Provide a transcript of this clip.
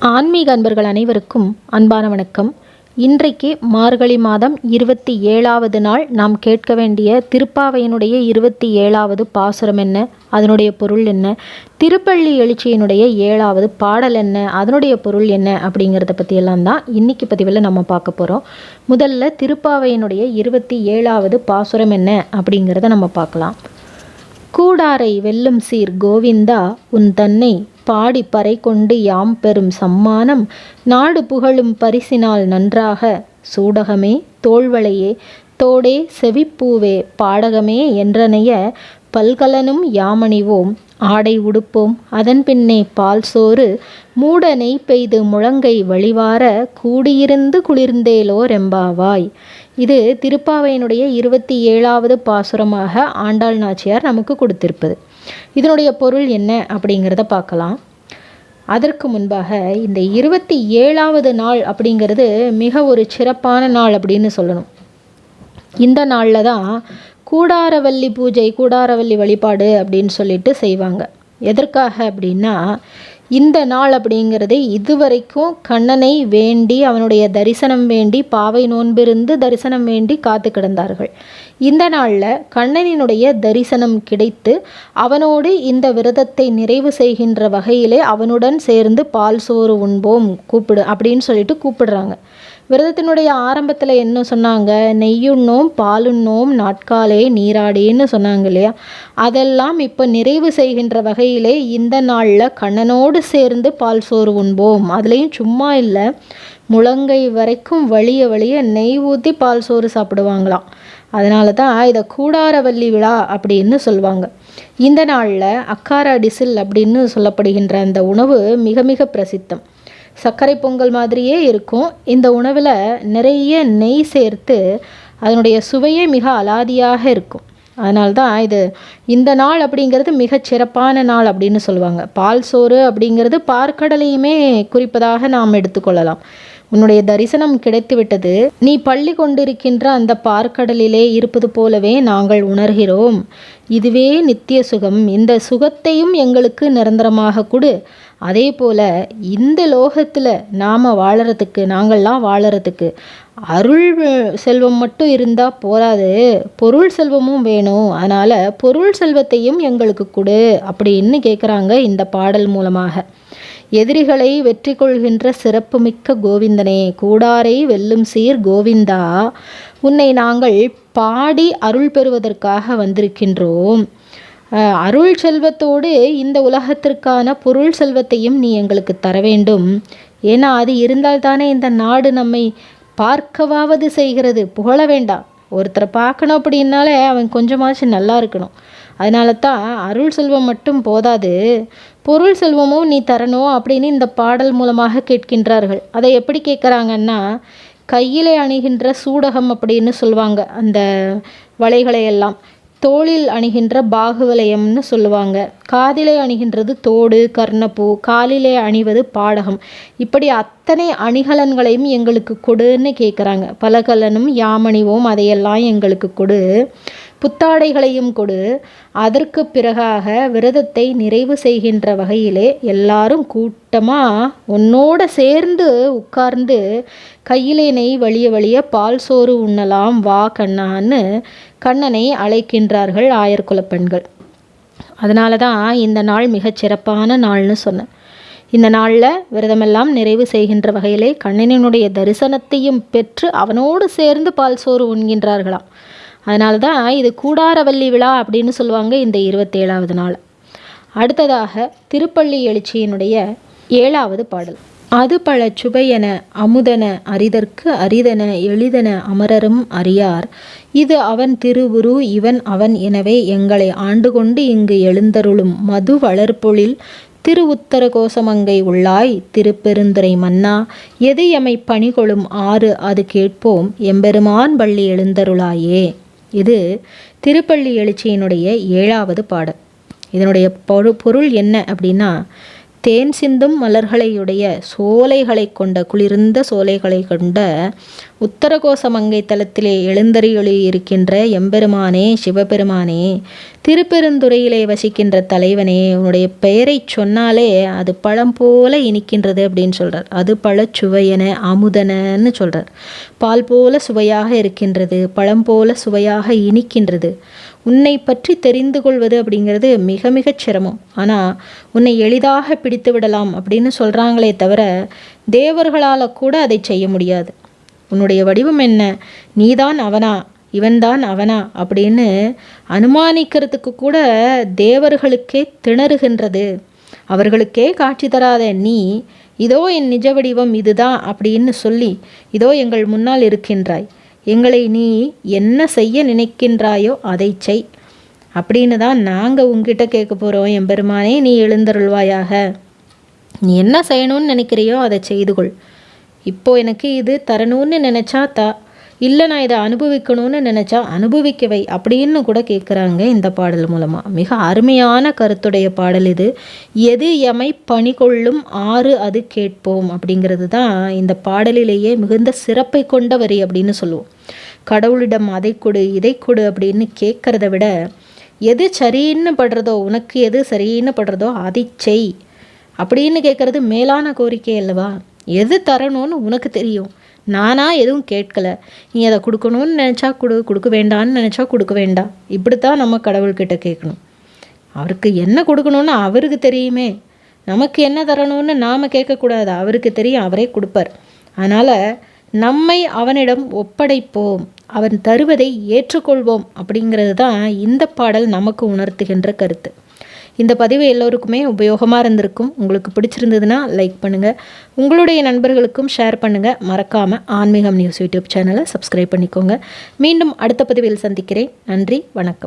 ஆன்மீக அன்பர்கள் அனைவருக்கும் அன்பான வணக்கம். இன்றைக்கு மார்கழி மாதம் இருபத்தி ஏழாவது நாள் நாம் கேட்க வேண்டிய திருப்பாவையினுடைய இருபத்தி ஏழாவது பாசுரம் என்ன? அதனுடைய பொருள் என்ன? திருப்பள்ளி எழுச்சியினுடைய ஏழாவது பாடல் என்ன? அதனுடைய பொருள் என்ன? அப்படிங்கிறத பற்றியெல்லாம் தான் இன்னைக்கு பதிவில் நம்ம பார்க்க போகிறோம் முதல்ல திருப்பாவையினுடைய இருபத்தி ஏழாவது பாசுரம் என்ன? அப்படிங்கிறத நம்ம பார்க்கலாம். கூடாரை வெல்லும் சீர் கோவிந்தா உன் தன்னை பாடி பறை கொண்டு யாம் பெறும் சம்மானம் நாடு புகழும் பரிசினால் நன்றாக. சூடகமே தோள்வளையே தோடே செவிப்பூவே பாடகமே என்றனைய பல்கலனும் யாமணிவோம். ஆடை உடுப்போம் அதன் பின்னே பால் சோறு மூட நெய் பெய்து முழங்கை வழிவார கூடியிருந்து குளிர்ந்தேலோ ரெம்பாவாய். இது திருப்பாவையினுடைய இருபத்தி ஏழாவது பாசுரமாக ஆண்டாள் நாச்சியார் நமக்கு கொடுத்திருப்பது. இதனுடைய பொருள் என்ன அப்படிங்கிறத பார்க்கலாம். அதற்கு முன்பாக இந்த இருபத்தி ஏழாவது நாள் அப்படிங்கிறது மிக ஒரு சிறப்பான நாள் அப்படின்னு சொல்லணும். இந்த நாளில் தான் கூடாரவல்லி பூஜை கூடாரவல்லி வழிபாடு அப்படின்னு சொல்லிட்டு செய்வாங்க. எதற்காக அப்படின்னா இந்த நாள் அப்படிங்கிறது இதுவரைக்கும் கண்ணனை வேண்டி அவனுடைய தரிசனம் வேண்டி பாவை நோன்பிருந்து தரிசனம் வேண்டி காத்து கிடந்தார்கள். இந்த நாளில் கண்ணனினுடைய தரிசனம் கிடைத்து அவனோடு இந்த விரதத்தை நிறைவு செய்கின்ற வகையிலே அவனுடன் சேர்ந்து பால் சோறு உண்போம் கூப்பிடு அப்படின்னு சொல்லிட்டு கூப்பிடுறாங்க. விரதத்தினுடைய ஆரம்பத்தில் என்ன சொன்னாங்க? நெய்யுண்ணோம் பாலுண்ணோம் நாட்காலே நீராடேன்னு சொன்னாங்க இல்லையா? அதெல்லாம் இப்போ நிறைவு செய்கின்ற வகையிலே இந்த நாளில் கண்ணனோடு சேர்ந்து பால் சோறு உண்போம். அதுலேயும் சும்மா இல்லை. முழங்கை வரைக்கும் வழிய வழிய நெய் ஊற்றி பால் சோறு சாப்பிடுவாங்களாம். அதனால தான் இதை கூடாரவல்லி விழா அப்படின்னு சொல்லுவாங்க. இந்த நாளில் அக்காரா டிசில் அப்படின்னு சொல்லப்படுகின்ற அந்த உணவு மிக மிக பிரசித்தம். சர்க்கரை பொங்கல் மாதிரியே இருக்கும். இந்த உணவில் நிறைய நெய் சேர்த்து அதனுடைய சுவையே மிக அலாதியாக இருக்கும். அதனால தான் இது இந்த நாள் அப்படிங்கிறது மிகச் சிறப்பான நாள் அப்படின்னு சொல்லுவாங்க. பால் சோறு அப்படிங்கிறது பார்க்கடலையுமே குறிப்பதாக நாம் எடுத்துக்கொள்ளலாம். உன்னுடைய தரிசனம் கிடைத்துவிட்டது. நீ பள்ளி கொண்டிருக்கின்ற அந்த பார்க்கடலிலே இருப்பது போலவே நாங்கள் உணர்கிறோம். இதுவே நித்திய சுகம். இந்த சுகத்தையும் எங்களுக்கு நிரந்தரமாக கொடு. அதே போல் இந்த லோகத்தில் நாம் வாழறதுக்கு நாங்கள்லாம் வாழறதுக்கு அருள் செல்வம் மட்டும் இருந்தால் போராது பொருள் செல்வமும் வேணும். அதனால் பொருள் செல்வத்தையும் எங்களுக்கு கொடு அப்படின்னு கேட்குறாங்க இந்த பாடல் மூலமாக. எதிரிகளை வெற்றி கொள்கின்ற சிறப்புமிக்க கோவிந்தனே கூடாரை வெல்லும் சீர் கோவிந்தா உன்னை நாங்கள் பாடி அருள் பெறுவதற்காக வந்திருக்கின்றோம். அருள் செல்வத்தோடு இந்த உலகத்திற்கான பொருள் செல்வத்தையும் நீ எங்களுக்கு தர வேண்டும். ஏன்னா அது இருந்தால்தானே இந்த நாடு நம்மை பார்க்கவாவது செய்கிறது. புகழ வேண்டாம். ஒருத்தரை பார்க்கணும் அப்படின்னாலே அவன் கொஞ்சமாச்சும் நல்லா இருக்கணும். அதனால தான் அருள் செல்வம் மட்டும் போதாது. பொருள் செல்வமும் நீ தரணும் அப்படின்னு இந்த பாடல் மூலமாக கேட்கின்றார்கள். அதை எப்படி கேட்குறாங்கன்னா கையிலே அணிகின்ற சூடகம் அப்படின்னு சொல்லுவாங்க அந்த வலைகளை எல்லாம். தோளில் அணிகின்ற பாகுவலயம்னு சொல்லுவாங்க. காதிலே அணிகின்றது தோடு கர்ணப்பூ காலிலே அணிவது பாடகம். இப்படி அத்தனை அணிகலன்களையும் எங்களுக்கு கொடுன்னு கேட்குறாங்க பலகலனும் யாமணிவோம் அதையெல்லாம் எங்களுக்கு கொடு. புத்தாடைகளையும் கொடு. அதற்கு பிறகாக விரதத்தை நிறைவு செய்கின்ற வகையிலே எல்லாரும் கூட்டமாக உன்னோட சேர்ந்து உட்கார்ந்து கையிலே நெய் வழிய வழிய பால் சோறு உண்ணலாம். வா கண்ணான்னு கண்ணனை அழைக்கின்றார்கள் ஆயர்குல பெண்கள். அதனால தான் இந்த நாள் மிகச் சிறப்பான நாள்னு சொன்னேன். இந்த நாளில் விரதமெல்லாம் நிறைவு செய்கின்ற வகையிலே கண்ணனினுடைய தரிசனத்தையும் பெற்று அவனோடு சேர்ந்து பால் சோறு உண்கின்றார்களாம். அதனால தான் இது கூடாரவல்லி விழா அப்படின்னு சொல்லுவாங்க இந்த இருபத்தேழாவது நாள். அடுத்ததாக திருப்பள்ளி எழுச்சியினுடைய ஏழாவது பாடல். அது பல சுவையென அமுதன அரிதற்கு அரிதன எளிதன அமரரும் அறியார். இது அவன் திருவுரு இவன் அவன் எனவே எங்களை ஆண்டு கொண்டு இங்கு எழுந்தருளும் மது வளர்பொழில் திரு உத்தர கோசமங்கை உள்ளாய் திருப்பெருந்துரை மன்னா எது எமை பணிகொளும் ஆறு அது கேட்போம் எம்பெருமான் பள்ளி எழுந்தருளாயே. இது திருப்பள்ளி எழுச்சியினுடைய ஏழாவது பாடல். இதனுடைய பொரு பொருள் என்ன அப்படின்னா தேன் சிந்தும் மலர்களையுடைய சோலைகளை கொண்ட குளிர்ந்த சோலைகளை கொண்ட உத்தரகோச மங்கை தலத்திலே எழுந்தறியொளி இருக்கின்ற எம்பெருமானே சிவபெருமானே திருப்பெருந்துறையிலே வசிக்கின்ற தலைவனே உன்னுடைய பெயரை சொன்னாலே அது பழம் போல இனிக்கின்றது அப்படின்னு சொல்கிறார் அது பழச்சுவையன அமுதனன்னு சொல்கிறார் பால் போல சுவையாக இருக்கின்றது பழம் போல சுவையாக இனிக்கின்றது. உன்னை பற்றி தெரிந்து கொள்வது அப்படிங்கிறது மிக மிகச் சிரமம். ஆனால் உன்னை எளிதாக பிடித்து விடலாம் அப்படின்னு சொல்கிறாங்களே தவிர தேவர்களால் கூட அதை செய்ய முடியாது. உன்னுடைய வடிவம் என்ன? நீதான் அவனா? இவன்தான் அவனா? அப்படின்னு அனுமானிக்கிறதுக்கு கூட தேவர்களுக்கே திணறுகின்றது. அவர்களுக்கே காட்சி தராத நீ இதோ என் நிஜ வடிவம் இதுதான் அப்படின்னு சொல்லி இதோ எங்கள் முன்னால் இருக்கின்றாய். எங்களை நீ என்ன செய்ய நினைக்கின்றாயோ அதை செய். அப்படின்னு தான் நாங்கள் உங்ககிட்ட கேட்க போகிறோம் எம்பெருமானே நீ எழுந்தருள்வாயாக. நீ என்ன செய்யணும்னு நினைக்கிறியோ அதை செய்து கொள். இப்போ எனக்கு இது தரணும்னு நினச்சா தா இல்லை நான் இதை அனுபவிக்கணும்னு நினச்சா அனுபவிக்கவை அப்படின்னு கூட கேட்குறாங்க இந்த பாடல் மூலமாக மிக அருமையான கருத்துடைய பாடல் இது. எது எமை பணி கொள்ளும் ஆறு அது கேட்போம் அப்படிங்கிறது தான் இந்த பாடலிலேயே மிகுந்த சிறப்பை கொண்ட வரி அப்படின்னு சொல்லுவோம். கடவுளிடம் அதை கொடு இதை கொடு அப்படின்னு கேட்குறத விட எது சரின்னு படுறதோ உனக்கு எது சரின்னு படுறதோ அதை செய் அப்படின்னு கேட்குறது மேலான கோரிக்கை அல்லவா? எது தரணும்னு உனக்கு தெரியும். நானாக எதுவும் கேட்கல. நீ அதை கொடுக்கணும்னு நினச்சா கொடு கொடுக்க வேண்டான்னு நினச்சா கொடுக்க வேண்டாம். இப்படி தான் நம்ம கடவுள்கிட்ட கேட்கணும். அவருக்கு என்ன கொடுக்கணும்னு அவருக்கு தெரியுமே. நமக்கு என்ன தரணும்னு நாம் கேட்கக்கூடாது. அவருக்கு தெரியும் அவரே கொடுப்பார். அதனால் நம்மை அவனிடம் ஒப்படைப்போம். அவன் தருவதை ஏற்றுக்கொள்வோம் அப்படிங்கிறது தான் இந்த பாடல் நமக்கு உணர்த்துகின்ற கருத்து. இந்த பதிவு எல்லோருக்குமே உபயோகமாக இருந்திருக்கும். உங்களுக்கு பிடிச்சிருந்ததுன்னா லைக் பண்ணுங்கள் உங்களுடைய நண்பர்களுக்கும் ஷேர் பண்ணுங்கள் மறக்காமல் ஆன்மீகம் நியூஸ் யூடியூப் சேனலை சப்ஸ்கிரைப் பண்ணிக்கோங்க. மீண்டும் அடுத்த பதிவில் சந்திக்கிறேன். நன்றி வணக்கம்.